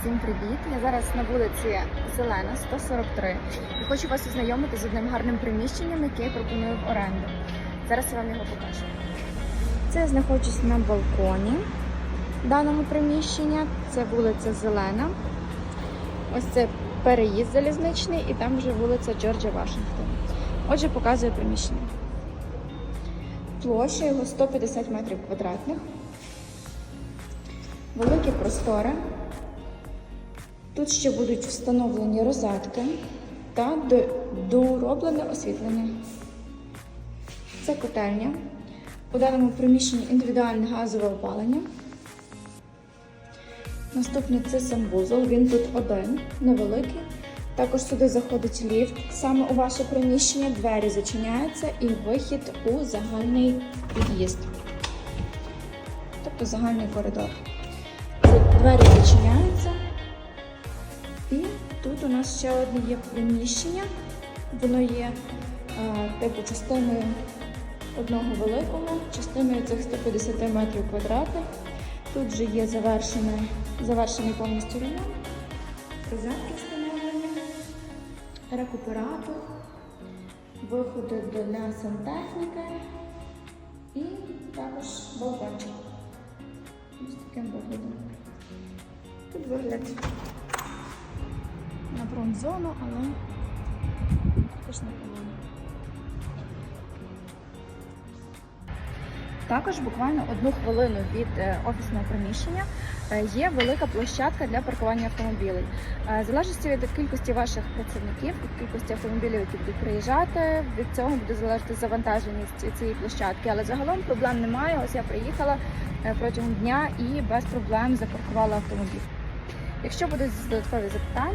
Всім привіт! Я зараз на вулиці Зелена, 143. І хочу вас ознайомити з одним гарним приміщенням, яке я пропоную в оренду. Зараз я вам його покажу. Це я знаходжусь на балконі даного приміщення. Це вулиця Зелена. Ось це переїзд залізничний, і там вже вулиця Джорджа Вашингтона. Отже, показую приміщення. Площа його 150 метрів квадратних. Великі простори. Тут ще будуть встановлені розетки та дороблене освітлення. Це котельня. У даному приміщенні індивідуальне газове опалення. Наступний це санвузол. Він тут один, невеликий. Також сюди заходить ліфт саме у ваше приміщення, двері зачиняються і вихід у загальний під'їзд. Тобто загальний коридор. Двері зачиняються. Тут у нас ще одне є приміщення. Воно є е, типу частиною одного великого, частиною цих 150 метрів квадратних. Тут же є завершений, завершений повністю ремонт, розетки встановлені, рекуператор, виходи для сантехніки і також балкончик. Ось таким виглядом. Тут вигляд бронзону, але також непогано. Також буквально одну хвилину від е, офісного приміщення е, є велика площадка для паркування автомобілей. Е, В від кількості ваших працівників, від кількості автомобілів, які будуть приїжджати, від цього буде залежати завантаженість цієї площадки. Але загалом проблем немає. Ось я приїхала протягом дня і без проблем запаркувала автомобіль. Якщо будуть додаткові запитання.